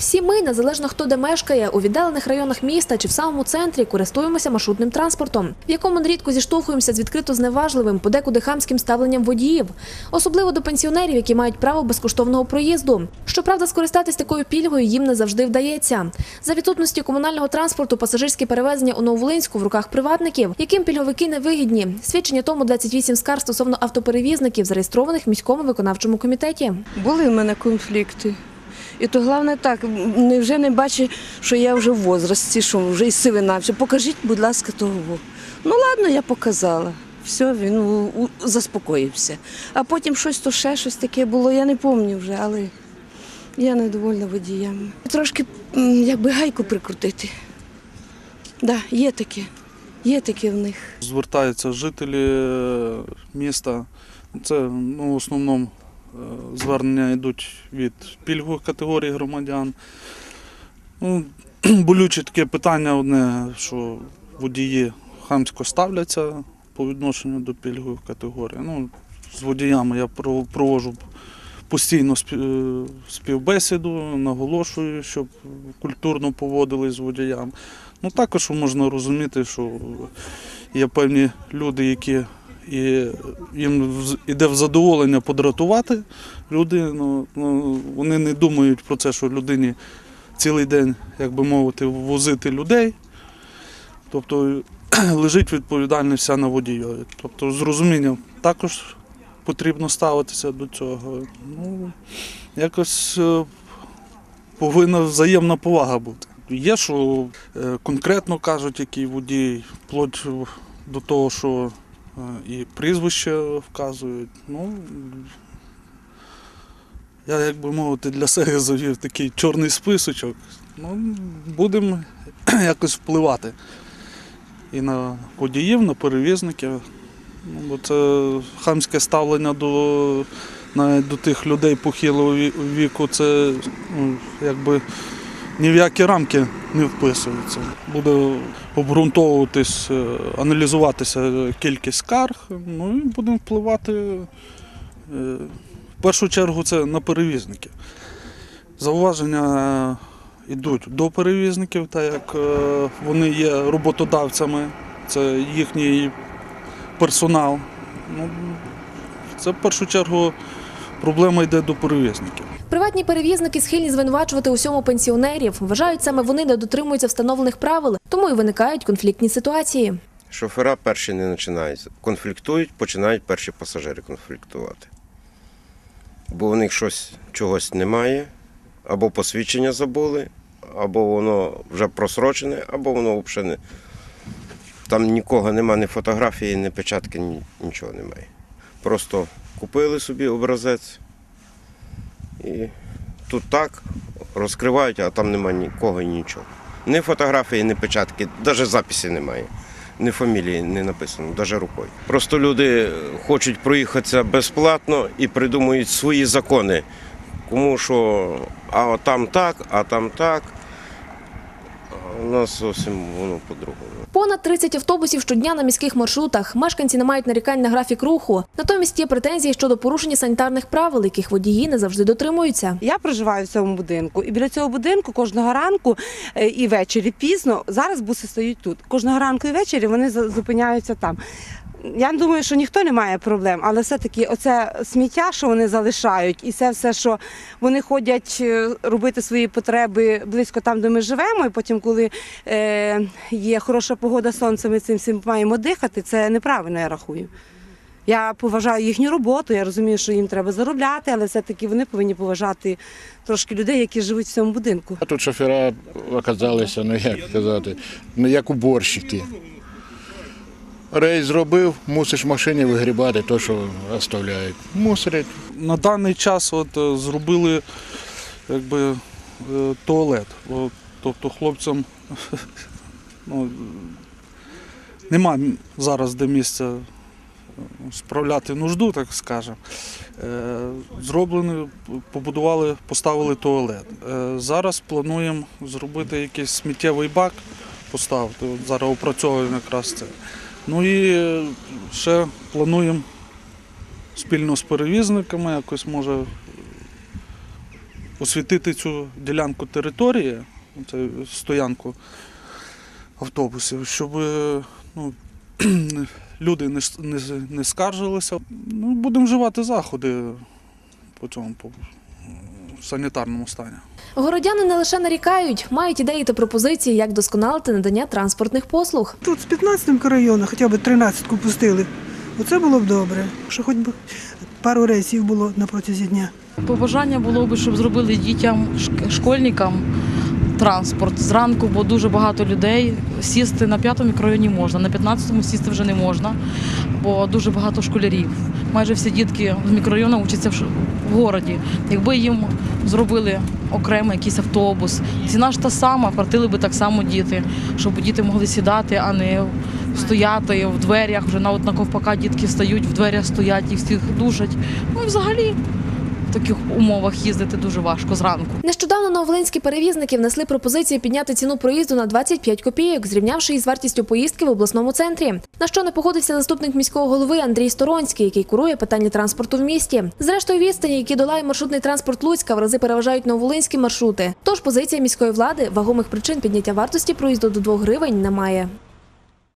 Всі ми, незалежно хто де мешкає, у віддалених районах міста чи в самому центрі, користуємося маршрутним транспортом, в якому нерідко зіштовхуємося з відкрито зневажливим, подекуди хамським ставленням водіїв, особливо до пенсіонерів, які мають право безкоштовного проїзду. Щоправда, скористатись такою пільгою їм не завжди вдається. За відсутності комунального транспорту пасажирські перевезення у Нововолинську в руках приватників, яким пільговики не вигідні. Свідчення тому 28 скарг стосовно автоперевізників, зареєстрованих в міському виконавчому комітеті. Були в мене конфлікти. І то головне так, не- вже не бачить, що я вже в возрасті, що вже і сивина. Все, покажіть, будь ласка, того. Ну ладно, я показала. Все, він заспокоївся. А потім щось то ще щось таке було, я не пам'ятаю вже, але я недовольна водіями. Трошки якби гайку прикрутити. Да, є таке. Є таке в них. Звертаються жителі е, міста. Це ну, в основному звернення йдуть від пільгових категорій громадян. Ну, болюче таке питання одне, що водії хамсько ставляться по відношенню до пільгових категорій. Ну, з водіями я про- проводжу постійно співбесіду, наголошую, щоб культурно поводились з водіями. Ну, також можна розуміти, що є певні люди, які і їм іде в задоволення подратувати людину. Ну, вони не думають про це, що людині цілий день, як би мовити, возити людей. Тобто лежить відповідальність вся на водійові. Тобто з розумінням також потрібно ставитися до цього. Ну, якось е, повинна взаємна повага бути. Є, що е, конкретно кажуть, який водій, вплоть до того, що і прізвище вказують. Ну, я, як би мовити, для себе завів такий чорний списочок. Ну, будемо якось впливати і на водіїв, на перевізників. Ну, бо це хамське ставлення до, навіть до тих людей похилого віку, це ну, якби ні в які рамки не вписується. Буде обґрунтовуватись, е, аналізуватися кількість скарг, ну і будемо впливати е, в першу чергу це на перевізників. Зауваження йдуть до перевізників, так як е, вони є роботодавцями, це їхній персонал. Ну, це в першу чергу проблема йде до перевізників. Приватні перевізники схильні звинувачувати усьому пенсіонерів. Вважають саме вони не дотримуються встановлених правил, тому і виникають конфліктні ситуації. Шофера перші не починають. Конфліктують, починають перші пасажири конфліктувати. Бо у них щось чогось немає, або посвідчення забули, або воно вже просрочене, або воно взагалі не. Там нікого немає, ні фотографії, ні печатки, нічого немає. Просто купили собі образець і тут так розкривають, а там немає нікого і нічого. Ні фотографії, ні печатки, навіть записі немає. Ні фамілії не написано, навіть рукою. Просто люди хочуть проїхатися безплатно і придумують свої закони. Кому що, а там так, а там так. У нас зовсім воно по-другому. Понад 30 автобусів щодня на міських маршрутах. Мешканці не мають нарікань на графік руху. Натомість є претензії щодо порушення санітарних правил, яких водії не завжди дотримуються. Я проживаю в цьому будинку, і біля цього будинку кожного ранку е, і ввечері пізно зараз буси стоять тут. Кожного ранку і ввечері вони зупиняються там. Я думаю, що ніхто не має проблем, але все-таки оце сміття, що вони залишають, і це все, що вони ходять е, робити свої потреби близько там, де ми живемо, і потім, коли е, є хороша погода, сонце, ми цим всім маємо дихати, це неправильно, я рахую. Я поважаю їхню роботу, я розумію, що їм треба заробляти, але все-таки вони повинні поважати трошки людей, які живуть в цьому будинку. Тут шофера оказалися, ну як сказати, ну як уборщики. Рейс зробив, мусиш машині вигрібати те, що оставляють. Мусорять. На даний час от, е, зробили якби, е, туалет. Тобто хлопцям ну, нема зараз де місця е, справляти нужду, так скажемо. Зроблені, побудували, поставили туалет. Зараз плануємо зробити якийсь сміттєвий бак, поставити. От зараз опрацьовуємо якраз це. Ну і е, ще плануємо спільно з перевізниками якось може освітити цю ділянку території, це стоянку автобусів, щоб е, ну, люди не, не, не скаржилися. Ну, будемо вживати заходи по цьому по санітарному стані. Городяни не лише нарікають, мають ідеї та пропозиції, як досконалити надання транспортних послуг. Тут з 15 району хоча б 13-ку пустили. Оце було б добре, що хоч би пару рейсів було на протязі дня. Побажання було б, щоб зробили дітям, шк- школьникам транспорт зранку, бо дуже багато людей. Сісти на п'ятому мікрорайоні можна, на 15-му сісти вже не можна, бо дуже багато школярів. Майже всі дітки з мікрорайону вчаться в городі. Якби їм зробили окремо якийсь автобус, ціна ж та сама, платили би так само діти, щоб діти могли сідати, а не стояти в дверях. Вже на, от на ковпака дітки стають, в дверях стоять, їх всіх душать. Ну і взагалі таких умовах їздити дуже важко зранку. Нещодавно нововолинські перевізники внесли пропозицію підняти ціну проїзду на 25 копійок, зрівнявши її з вартістю поїздки в обласному центрі. На що не погодився заступник міського голови Андрій Сторонський, який курує питання транспорту в місті. Зрештою, відстані, які долає маршрутний транспорт Луцька, в рази переважають нововолинські маршрути. Тож позиція міської влади вагомих причин підняття вартості проїзду до 2 гривень немає.